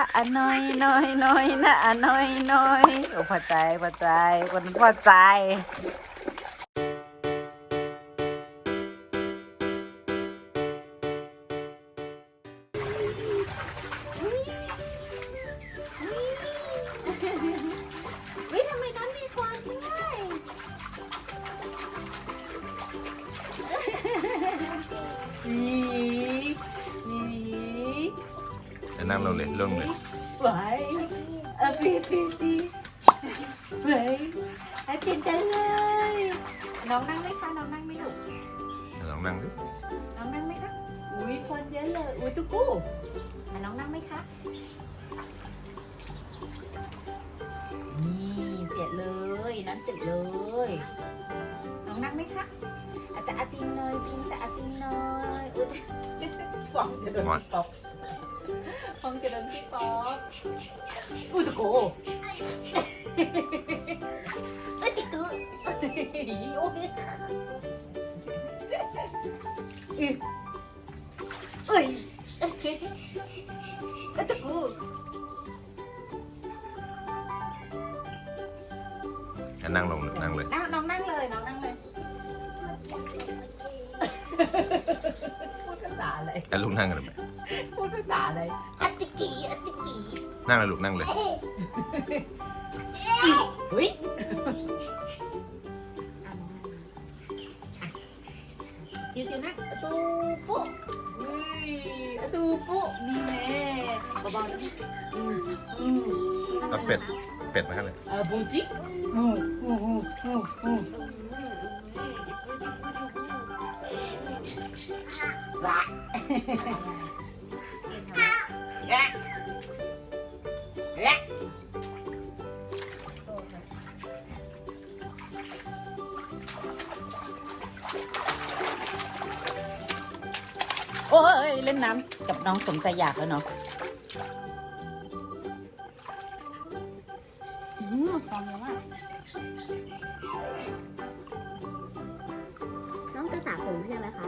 ะอน้อยน้อยน้อยนะอน้อยน้อยโอ้พอใจพอใจคนพอใจ จะนั่งลงเลยลงเลยไหวอะปีปีปีไหวอะติดใจเลย น้องนั่งไหมคะ น้องนั่งไหมลูก ลองนั่งดิน้องนั่งไหมคะ อุ้ยควันเยอะเลย อุ้ยตุ๊กกู้อะน้องนั่งไหมคะ นี่เปียกเลย น้ำติดเลย น้องนั่งไหมคะอาแต่อาติงเนยพิงแต่อาติงเนยอุ้ยฟองจะโดนพี่ป๊ อปฟองจะโดนพี่ป๊อกอุ้ยตุ๊กกู้เอ้ยติ๊กกูโอ้ยเอ้ยเอ้ยตุ๊กกู้จะนั่งลงนั่งเลย นั่งน้องนั่งเลยน้องนั่งเลยพูดภาษาอะไรแล้วลูกนั่งกันไหมพูดภาษาอะไรอาติ นั่งเลยลูกนั่งเลย เฮ้ยจิ๋วจิ๋วนั่งอะตูปุ๊เฮ้ยอะตูปุ๊นี่แน่เบาๆนะอืมอืมเอาเป็ด เป็ดมาข้างเลยเออบุ้งจิอืมอืมอืมอืมอืมละ ละละโอ้ย เล่นน้ำกับน้องสมใจอยากแล้วเนาะอืมฟองเยอะมากน้องจะสระผมใช่ไหมคะ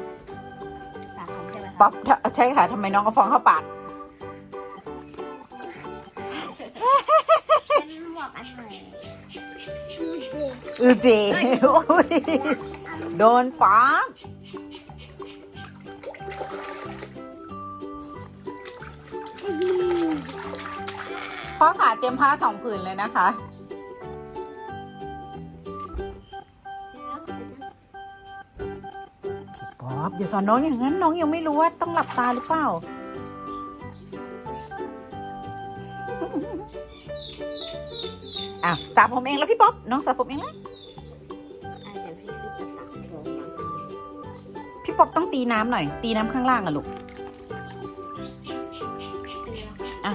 สระผมใช่ไหมคะ ป๊อปใช่ค่ะทำไมน้องเอาฟองเข้าปาก อือเจโอ้ยโดนป๊อปพ่อขาเตรียมผ้าสองผืนเลยนะคะ พี่ป๊อปอย่าสอนน้องอย่างนั้นน้องยังไม่รู้ว่าต้องหลับตาหรือเปล่า อะสระผมเองแล้วพี่ป๊อปน้องสระผมเองแล้ว พี่ป๊อปต้องตีน้ำหน่อย ตีน้ำข้างล่างอะลูกอะ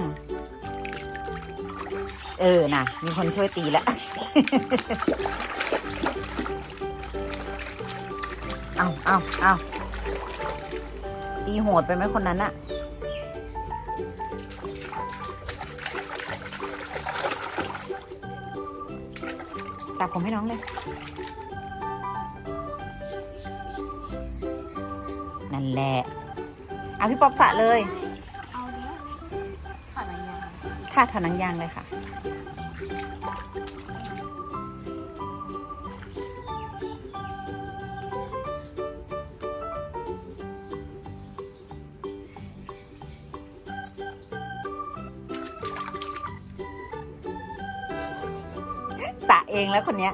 เออน่ะ มีคนช่วยตีแล้ว เอาเอาเอาตีโหดไปไหมคนนั้นอะสระผมให้น้องเลย แหละเอาพี่ป๊อปสระเลยเอาเนี้ยขอหน่อยยังค่ะถอดหนังยางเลยค่ะ สระเองแล้วคนเนี้ย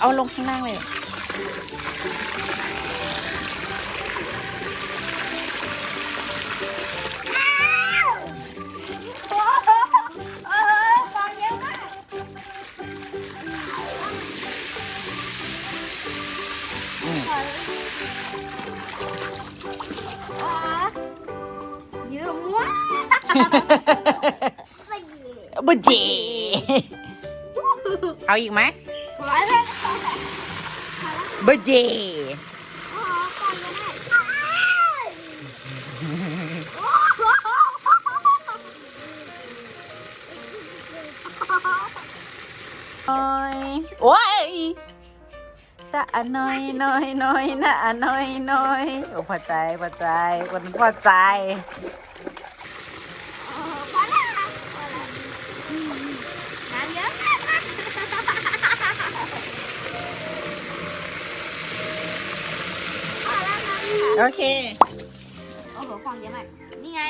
เอาลงข้างล่างเลยเยอะมากบุจี เบจโอ้ยโอ้ยตาน้อยน้อยน้อยนะน้อยน้อยโอ้พอใจพอใจคนพอใจ โอเค โอ้โหฟองเยอะมาก นี่ไง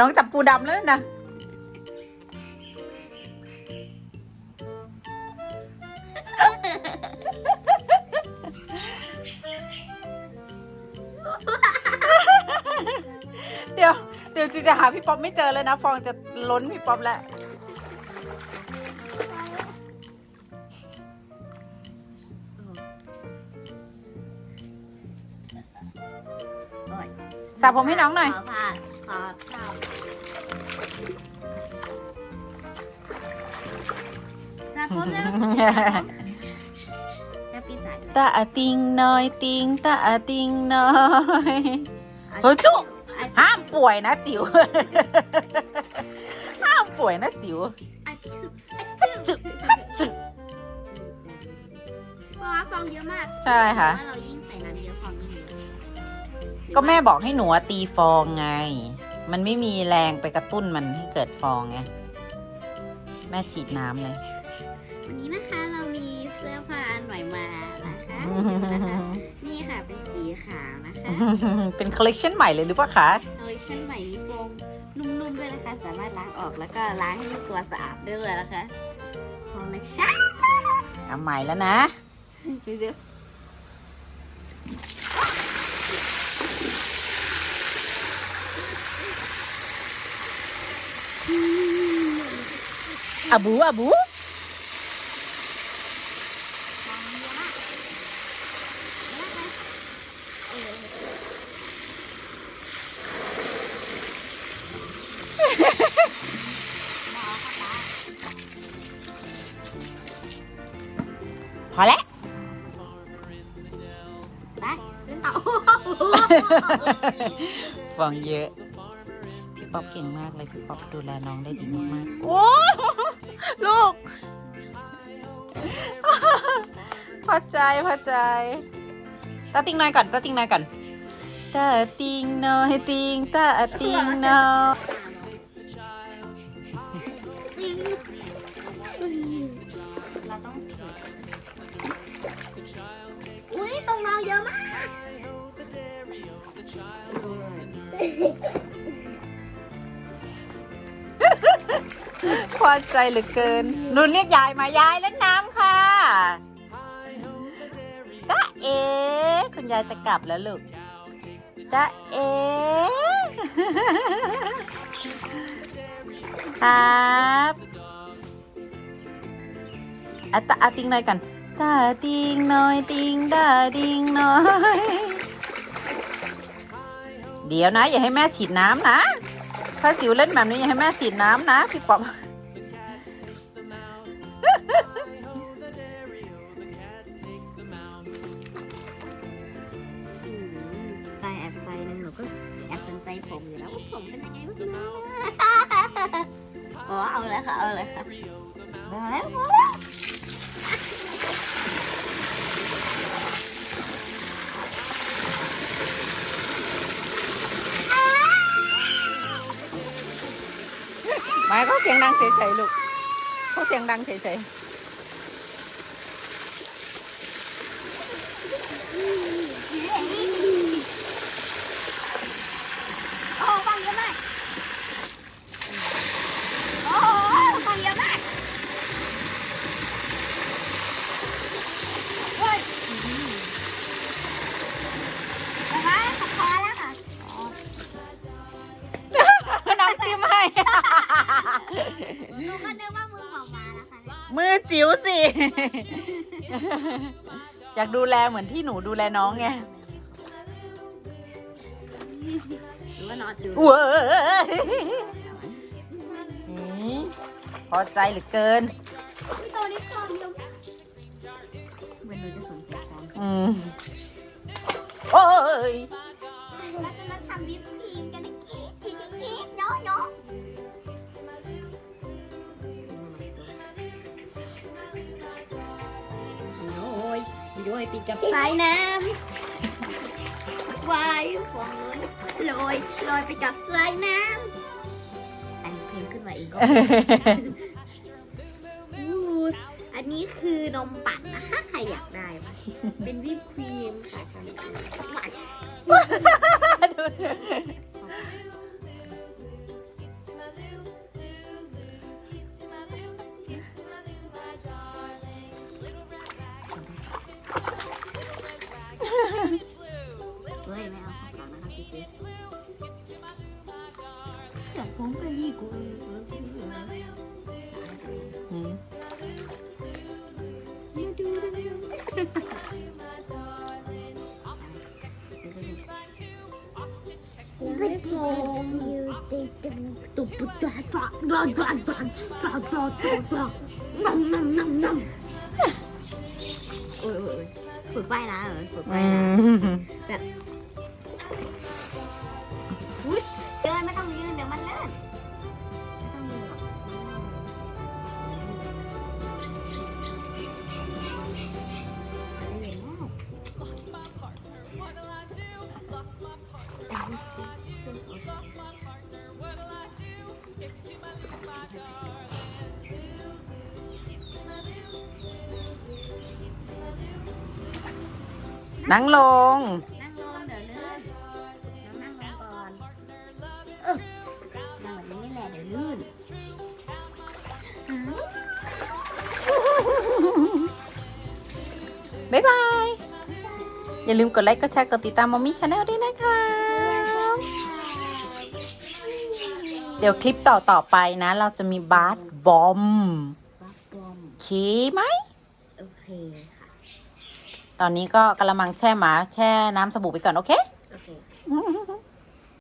น้องจับปูดำแล้วนะ จะหาพี่ป๊อปไม่เจอแล้วนะ ฟองจะล้นพี่ป๊อปแล้วสระผมให้น้องหน่อย ขอผ้าขอผ้าสระผมแล้วแล้วปีศาจด้วยตาอะติงน้อยติงตาอะติงน้อยเฮ้ยจุ ห้ามป่วยนะจิ๋ว ห้ามป่วยนะจิ๋วอะจึ๊บจุจุเพราะว่าฟองเยอะมากใช่ค่ะ เพราะว่าเรายิ่งใส่น้ำเยอะฟองยิ่งเยอะก็แม่บอกให้หนูอะตีฟองไง มันไม่มีแรงไปกระตุ้นมันให้เกิดฟองไง แม่ฉีดน้ำเลย วันนี้นะคะเรามีเสื้อผ้าอันใหม่มานะคะ เป็นคอลเลกชันใหม่เลยหรือเปล่าคะ คอลเลคชันใหม่มีโฟมนุ่มๆด้วยนะคะ สามารถล้างออกแล้วก็ล้างให้ตัวสะอาดได้เลยนะคะคอลเลคชันเอาใหม่แล้วนะ ซิซิอาบูอาบู อแล้วไปขึ้นเต่าฟองเยอะ พี่ป๊อปเก่งมากเลย พี่ป๊อปดูแลน้องได้ดีมากๆโอ้ลูก พอใจพอใจตาติงน้อยก่อนตาติงน้อยก่อนตาติงน้อยติงตาติงน้อย พอใจเหลือเกินนุ่นเรียกยายมายายเล่นน้ำค่ะตาเอคุณยายจะกลับแล้วลูกตาเอครับอะตาอะติงหน่อยกันตาติงหน่อยติงตาติงหน่อย เดี๋ยวนะอย่าให้แม่ฉีดน้ำนะ ถ้าจิ๋วเล่นแบบนี้อย่าให้แม่ฉีดน้ำนะพี่ป๊อปใจแอบใจหนึงหนูก็แอบสนใจผมอยู่แล้วผมเป็นยังไงบ้างนะอ๋อเอาเลยค่ะเอาเลยค่ะมาแล้วมาแล้ว ไม่ก็เสียงดังเฉยๆลูกเขาเสียงดังเฉยๆ จิ้มให้ หนูก็นึกว่ามือออกมาแล้วค่ะเนี่ยมือจิ๋วสิ อยากดูแลเหมือนที่หนูดูแลน้องไงหรือว่านอนถือเว้ยหืมพอใจเหลือเกินตัวนี้ฟองเดียวเหมือนหนูจะสนใจฟองอืม โอ้ย กับสายน้ำวายฟองลอยลอยไปกับสายน้ำอันเพลงขึ้นมาเองก็อันนี้คือนมปั่นนะคะใครอยากได้ปะเป็นวิปครีมค่ะหวาน 아이고 네. ôi ôi ôi vừa quay lại rồi vừa quay lại ui chơi mấy con kia นั่งลง นั่งลงเดี๋ยวลื่นน้องนั่งลงก่อนเออนั่งแบบนี้นี่แหละเดี๋ยวลื่นบ๊ายบาย อย่าลืมกดไลค์กดแชร์กดติดตามมอมมี่ชาแนลด้วยนะคะ เดี๋ยวคลิปต่อต่อๆไปนะ เราจะมีบาสบอมบัฟบอมเคไหม โอเคค่ะ ตอนนี้ก็กระมังแช่หมาแช่น้ำสบู่ไปก่อนโอเค